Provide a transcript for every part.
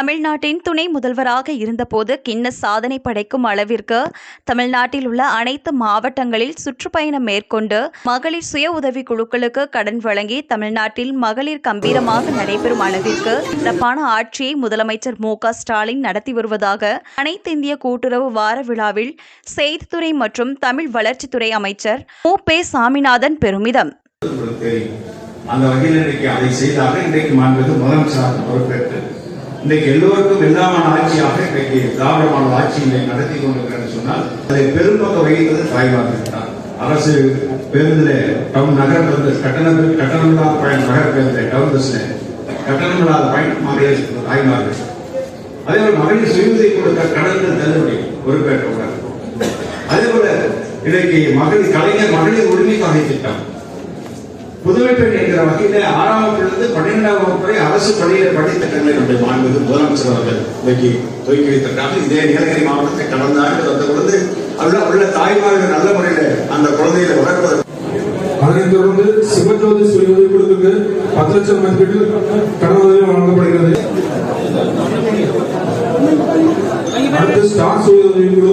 தமிழ்நாட்டின் துணை முதல்வராக இருந்தபோது கின்னஸ் சாதனை படைக்கும் அளவிற்கு தமிழ்நாட்டில் உள்ள அனைத்து மாவட்டங்களில் சுற்றுப்பயணம் மேற்கொண்டு மகளிர் சுய உதவி குழுக்களுக்கு கடன் வழங்கி தமிழ்நாட்டில் மகளிர் கம்பீரமாக நடைபெறும் அளவிற்கு சிறப்பான ஆட்சியை முதலமைச்சர் மு க ஸ்டாலின் நடத்தி வருவதாக அனைத்து இந்திய கூட்டுறவு வார விழாவில் செய்தித்துறை மற்றும் தமிழ் வளர்ச்சித்துறை அமைச்சர் மு பே சாமிநாதன் பெருமிதம். அந்த வகையில் இன்றைக்கு அதை செய்தாக இன்றைக்கு மாண்பது முதலமைச்சராக பொறுப்பேற்று இன்றைக்கு எல்லோருக்கும் எல்லாமான ஆட்சியாக இன்றைக்கு திராவிட ஆட்சியினை நடத்தி கொண்டிருக்கிறேன்னு சொன்னால் அதை பெரும்பங்க வகித்தது தாய்வாக தான் அரசு பேருந்துல டவுன் நகர பேருந்து கட்டணம் கட்டணமில்லாத பயணம் நகர பேருந்து டவுன் பஸ்ல கட்டணமில்லாத பயணம் மகளிர் தாய்மார்கள் அதே போல மகளிர் சுயநிதி கொடுக்க கடன்கள் தள்ளுபடி பொறுப்பேற்றுள்ளார் அதே போல இன்றைக்கு மகளிர் கலைஞர் மகளிர் உரிமை தொகை திட்டம். புதுமை பெண் என்கிற வகையில ஆறாம் வகுப்பிலிருந்து பன்னிரெண்டாம் வகுப்பு வரை அரசு பள்ளியில படித்த கல்வி நம்முடைய மாண்புமிகு முதலமைச்சர் அவர்கள் இன்னைக்கு துவக்கி வைத்திருக்காங்க இதே நீலகிரி மாவட்டத்தை கடந்த ஆண்டு வந்த பொழுது உள்ள உள்ள தாய்மார்கள் நல்ல முறையில அந்த குழந்தைகளை வளர்ப்பதற்கு அதனைத் தொடர்ந்து சிவஜோதி சுய உதவி குழுவுக்கு பத்து லட்சம் மதிப்பீட்டில் கடன் உதவி வழங்கப்படுகிறது. அடுத்து ஸ்டார் சுய உதவி குழு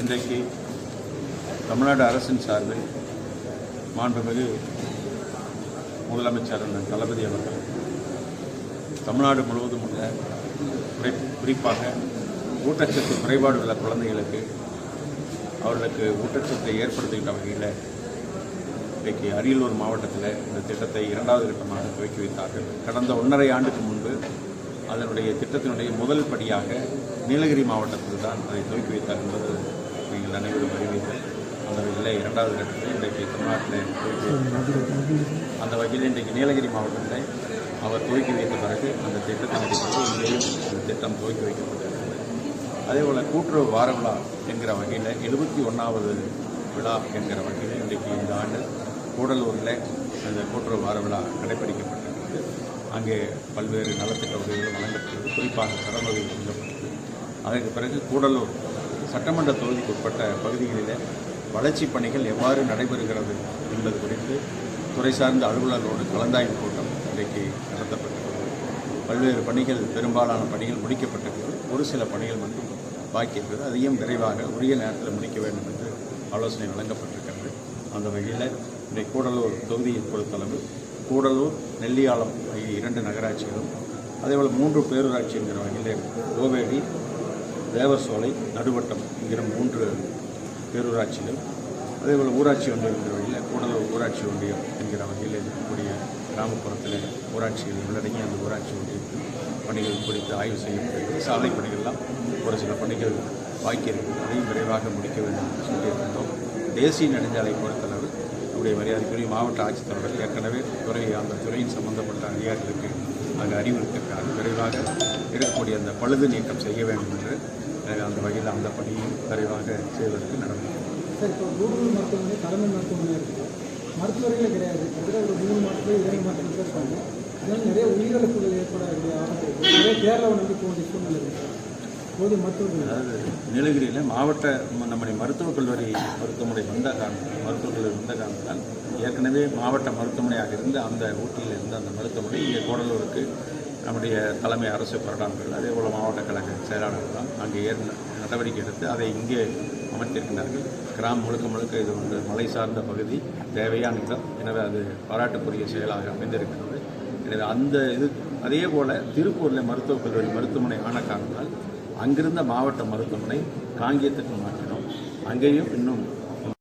இன்றைக்கு தமிழ்நாடு அரசின் சார்பில் மாண்புமிகு முதலமைச்சர் அண்ணன் தளபதி அவர்கள் தமிழ்நாடு முழுவதும் உள்ள குறி- குறிப்பாக ஊட்டச்சத்து குறைபாடு உள்ள குழந்தைகளுக்கு அவர்களுக்கு ஊட்டச்சத்தை ஏற்படுத்துகின்ற வகையில் இன்றைக்கு அரியலூர் மாவட்டத்தில் இந்த திட்டத்தை இரண்டாவது கட்டமாக துவக்கி வைத்தார்கள். கடந்த ஒன்றரை ஆண்டுக்கு முன்பு அதனுடைய திட்டத்தினுடைய முதல் படியாக நீலகிரி மாவட்டத்தில் தான் அதை துவக்கி வைத்தார் என்பது நீங்கள் அனைவரும் அறிவீர்கள். அந்த வகையில் இரண்டாவது கட்டத்தில் இன்றைக்கு தமிழ்நாட்டில் துவக்கி. அந்த வகையில் இன்றைக்கு நீலகிரி மாவட்டத்தில் அவர் துவக்கி வைத்த பிறகு அந்த திட்டத்தின் அடிப்படையில் இங்கேயும் அந்த திட்டம் துவக்கி வைக்கப்பட்டிருக்கிறது. அதேபோல் கூட்டுறவு வார விழா என்கிற வகையில் எழுபத்தி ஒன்றாவது விழா என்கிற வகையில் இன்றைக்கு இந்த ஆண்டு கூடலூரில் அந்த கூட்டுறவு வார விழா கடைபிடிக்கப்பட்டிருக்கிறது. அங்கே பல்வேறு நலத்திட்ட உதவிகள் வழங்கப்பட்டது. குறிப்பாக கடன் உதவி வழங்கப்பட்டது அதற்கு பிறகு கூடலூர் சட்டமன்ற தொகுதிக்கு உட்பட்ட பகுதிகளில் வளர்ச்சிப் பணிகள் எவ்வாறு நடைபெறுகிறது என்பது குறித்து துறை சார்ந்த அலுவலர்களோடு கலந்தாய்வு கூட்டம் இன்றைக்கு நடத்தப்பட்டிருக்கிறது. பல்வேறு பணிகள் பெரும்பாலான பணிகள் முடிக்கப்பட்டிருக்கிறது. ஒரு சில பணிகள் மட்டும் பாக்கி இருக்கிறது அதையும் விரைவாக உரிய நேரத்தில் முடிக்க வேண்டும் என்று ஆலோசனை வழங்கப்பட்டிருக்கிறது. அந்த வகையில் இன்றைக்கு கூடலூர் தொகுதியை பொறுத்தளவு கூடலூர் நெல்லியாளம் ஆகிய இரண்டு நகராட்சிகளும் அதேபோல் மூன்று பேரூராட்சிங்கிற வகையில் கோவேடி தேவசோலை நடுவட்டம் என்கிற மூன்று பேரூராட்சிகள் அதேபோல் ஊராட்சி ஒன்றியம் என்கிற வகையில் கூடலூர் ஊராட்சி ஒன்றியம் என்கிற வகையில் இருக்கக்கூடிய கிராமப்புறத்தில் ஊராட்சிகள் உள்ளடங்கி அந்த ஊராட்சி ஒன்றியத்தில் பணிகள் குறித்து ஆய்வு செய்யப்படுகிறது சாலை பணிகள்லாம் ஒரு சில பணிகள் பாக்கி இருக்குது அதையும் விரைவாக முடிக்க வேண்டும் என்று சொல்லியிருக்கின்றோம். தேசிய நெடுஞ்சாலை பொறுத்தளவு நம்முடைய மரியாதைக்குரிய மாவட்ட ஆட்சித்தலைவர் ஏற்கனவே துறை அந்த துறையின் சம்பந்தப்பட்ட அதிகாரிகளுக்கு அங்கு அறிவுறுத்திருக்கிறார். விரைவாக இருக்கக்கூடிய அந்த பழுது நீக்கம் செய்ய வேண்டும் என்று அந்த வகையில் அந்த பணியும் விரைவாக செய்வதற்கு நடவடிக்கை சார் இப்போ கூகுள் மருத்துவமனை தலைமை மருத்துவமனை இருக்குது மருத்துவர்களே கிடையாது. கிட்டத்தட்ட ஒரு மூணு மாதத்துல இரண்டு மாதத்துல இருப்பாங்க இதனால் நிறைய உயிரிழப்புகள் இருக்குது நிறைய கேரளாவை நம்பி போக வேண்டிய சூழ்நிலை இருக்குது மருத்துவர்கள் அதாவது நீலகிரியில் மாவட்ட நம்முடைய மருத்துவக் கல்லூரி மருத்துவமனை வந்த காரணம் மருத்துவக் கல்லூரி வந்த காரணத்தால் ஏற்கனவே மாவட்ட மருத்துவமனையாக இருந்து அந்த ஊட்டியில் இருந்த அந்த மருத்துவமனை இங்கே கூடலூருக்கு நம்முடைய தலைமை அரசு பிரடான்கள் அதே போல் மாவட்ட கழக செயலாளர்கள் அங்கே ஏற் நடவடிக்கை எடுத்து அதை இங்கே அமைத்திருக்கிறார்கள். கிராமம் முழுக்க முழுக்க இது வந்து மலை சார்ந்த பகுதி தேவையான இடம். எனவே அது பாராட்டுக்குரிய செயலாக அமைந்திருக்கிறது. எனவே அந்த இது அதே போல் திருப்பூரில் மருத்துவக் கல்லூரி மருத்துவமனை ஆன காரணத்தால் அங்கிருந்த மாவட்ட மருத்துவமனை காங்கியத்துக்கு மாற்றினோம். அங்கேயும் இன்னும்